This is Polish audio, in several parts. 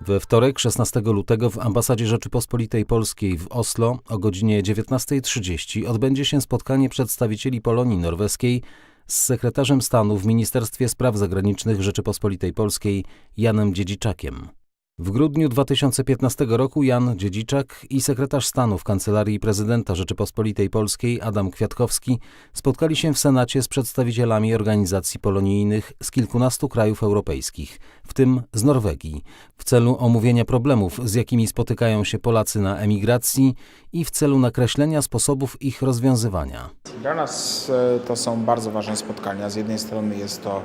We wtorek 16 lutego w ambasadzie Rzeczypospolitej Polskiej w Oslo o godzinie 19.30 odbędzie się spotkanie przedstawicieli Polonii Norweskiej z sekretarzem stanu w Ministerstwie Spraw Zagranicznych Rzeczypospolitej Polskiej Janem Dziedziczakiem. W grudniu 2015 roku Jan Dziedziczak i sekretarz stanu w Kancelarii Prezydenta Rzeczypospolitej Polskiej Adam Kwiatkowski spotkali się w Senacie z przedstawicielami organizacji polonijnych z kilkunastu krajów europejskich, w tym z Norwegii, w celu omówienia problemów, z jakimi spotykają się Polacy na emigracji i w celu nakreślenia sposobów ich rozwiązywania. Dla nas e, to są bardzo ważne spotkania. Z jednej strony jest to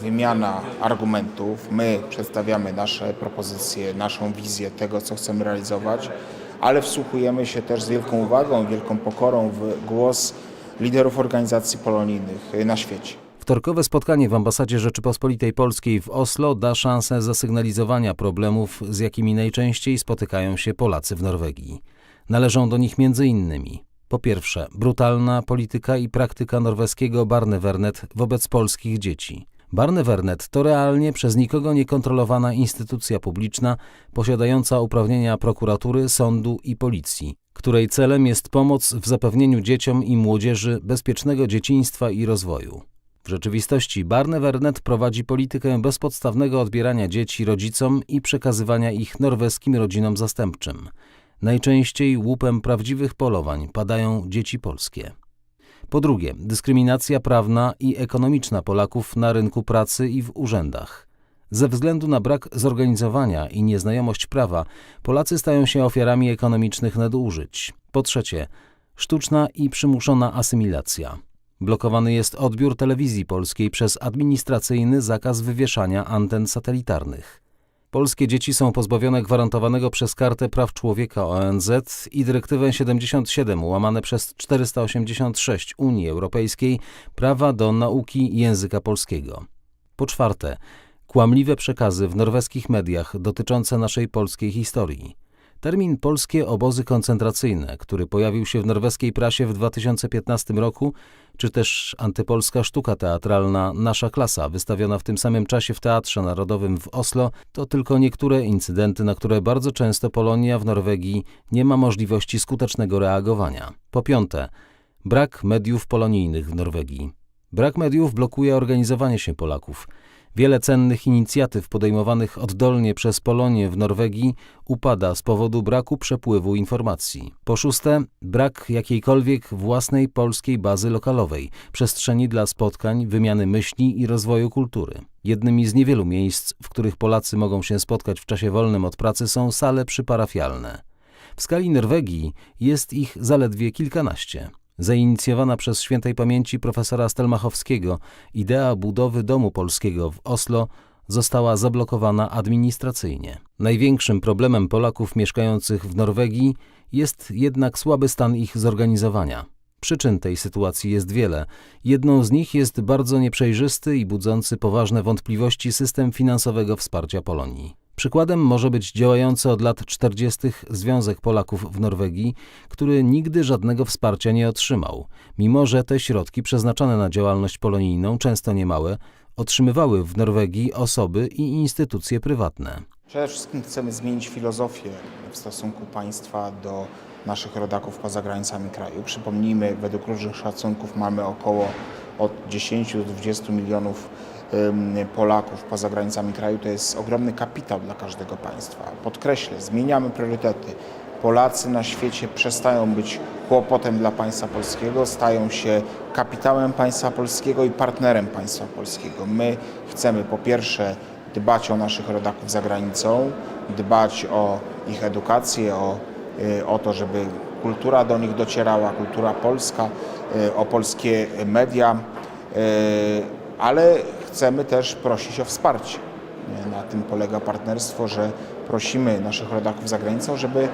wymiana argumentów. My przedstawiamy nasze propozycje, naszą wizję tego, co chcemy realizować, ale wsłuchujemy się też z wielką uwagą, wielką pokorą w głos liderów organizacji polonijnych e, na świecie. Wtorkowe spotkanie w ambasadzie Rzeczypospolitej Polskiej w Oslo da szansę zasygnalizowania problemów, z jakimi najczęściej spotykają się Polacy w Norwegii. Należą do nich m.in. po pierwsze brutalna polityka i praktyka norweskiego barnevernet wobec polskich dzieci. Barnevernet to realnie przez nikogo niekontrolowana instytucja publiczna posiadająca uprawnienia prokuratury, sądu i policji, której celem jest pomoc w zapewnieniu dzieciom i młodzieży bezpiecznego dzieciństwa i rozwoju. W rzeczywistości Barnevernet prowadzi politykę bezpodstawnego odbierania dzieci rodzicom i przekazywania ich norweskim rodzinom zastępczym. Najczęściej łupem prawdziwych polowań padają dzieci polskie. Po drugie, dyskryminacja prawna i ekonomiczna Polaków na rynku pracy i w urzędach. Ze względu na brak zorganizowania i nieznajomość prawa, Polacy stają się ofiarami ekonomicznych nadużyć. Po trzecie, sztuczna i przymuszona asymilacja. Blokowany jest odbiór telewizji polskiej przez administracyjny zakaz wywieszania anten satelitarnych. Polskie dzieci są pozbawione gwarantowanego przez Kartę Praw Człowieka ONZ i Dyrektywę 77 łamane przez 486 Unii Europejskiej prawa do nauki języka polskiego. Po czwarte, kłamliwe przekazy w norweskich mediach dotyczące naszej polskiej historii. Termin polskie obozy koncentracyjne, który pojawił się w norweskiej prasie w 2015 roku, czy też antypolska sztuka teatralna Nasza klasa, wystawiona w tym samym czasie w Teatrze Narodowym w Oslo, to tylko niektóre incydenty, na które bardzo często Polonia w Norwegii nie ma możliwości skutecznego reagowania. Po piąte, brak mediów polonijnych w Norwegii. Brak mediów blokuje organizowanie się Polaków. Wiele cennych inicjatyw podejmowanych oddolnie przez Polonię w Norwegii upada z powodu braku przepływu informacji. Po szóste, brak jakiejkolwiek własnej polskiej bazy lokalowej, przestrzeni dla spotkań, wymiany myśli i rozwoju kultury. Jednymi z niewielu miejsc, w których Polacy mogą się spotkać w czasie wolnym od pracy są sale przyparafialne. W skali Norwegii jest ich zaledwie kilkanaście. Zainicjowana przez świętej pamięci profesora Stelmachowskiego idea budowy Domu Polskiego w Oslo została zablokowana administracyjnie. Największym problemem Polaków mieszkających w Norwegii jest jednak słaby stan ich zorganizowania. Przyczyn tej sytuacji jest wiele. Jedną z nich jest bardzo nieprzejrzysty i budzący poważne wątpliwości system finansowego wsparcia Polonii. Przykładem może być działający od lat 40. Związek Polaków w Norwegii, który nigdy żadnego wsparcia nie otrzymał, mimo że te środki przeznaczone na działalność polonijną, często niemałe, otrzymywały w Norwegii osoby i instytucje prywatne. Przede wszystkim chcemy zmienić filozofię w stosunku państwa do naszych rodaków poza granicami kraju. Przypomnijmy, według różnych szacunków mamy około od 10 do 20 milionów Polaków poza granicami kraju. To jest ogromny kapitał dla każdego państwa. Podkreślę, zmieniamy priorytety. Polacy na świecie przestają być kłopotem dla państwa polskiego, stają się kapitałem państwa polskiego i partnerem państwa polskiego. My chcemy po pierwsze dbać o naszych rodaków za granicą, dbać o ich edukację, o, y, o to, żeby kultura do nich docierała, kultura polska, y, o polskie media, y, ale chcemy też prosić o wsparcie. Na tym polega partnerstwo, że prosimy naszych rodaków za granicą, żeby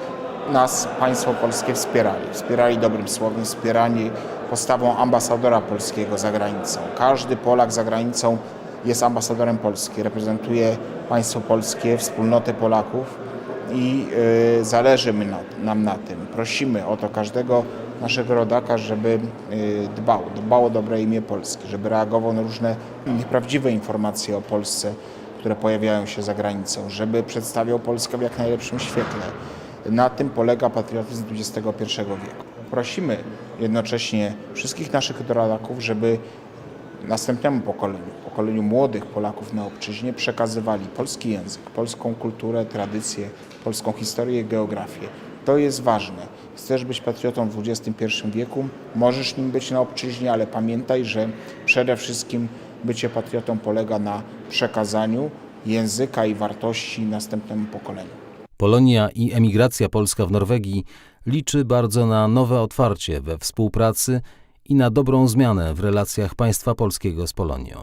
nas państwo polskie wspierali. Wspierali dobrym słowem, wspierali postawą ambasadora polskiego za granicą. Każdy Polak za granicą jest ambasadorem Polski, reprezentuje państwo polskie, wspólnotę Polaków i y, zależy nam na tym. Prosimy o to każdego naszego rodaka, żeby y, dbał, dbał o dobre imię Polski, żeby reagował na różne nieprawdziwe informacje o Polsce, które pojawiają się za granicą, żeby przedstawiał Polskę w jak najlepszym świetle. Na tym polega patriotyzm XXI wieku. Prosimy jednocześnie wszystkich naszych rodaków, żeby następnemu pokoleniu, pokoleniu młodych Polaków na obczyźnie przekazywali polski język, polską kulturę, tradycję, polską historię i geografię. To jest ważne. Chcesz być patriotą w XXI wieku, możesz nim być na obczyźnie, ale pamiętaj, że przede wszystkim bycie patriotą polega na przekazaniu języka i wartości następnemu pokoleniu. Polonia i emigracja polska w Norwegii liczy bardzo na nowe otwarcie we współpracy i na dobrą zmianę w relacjach państwa polskiego z Polonią.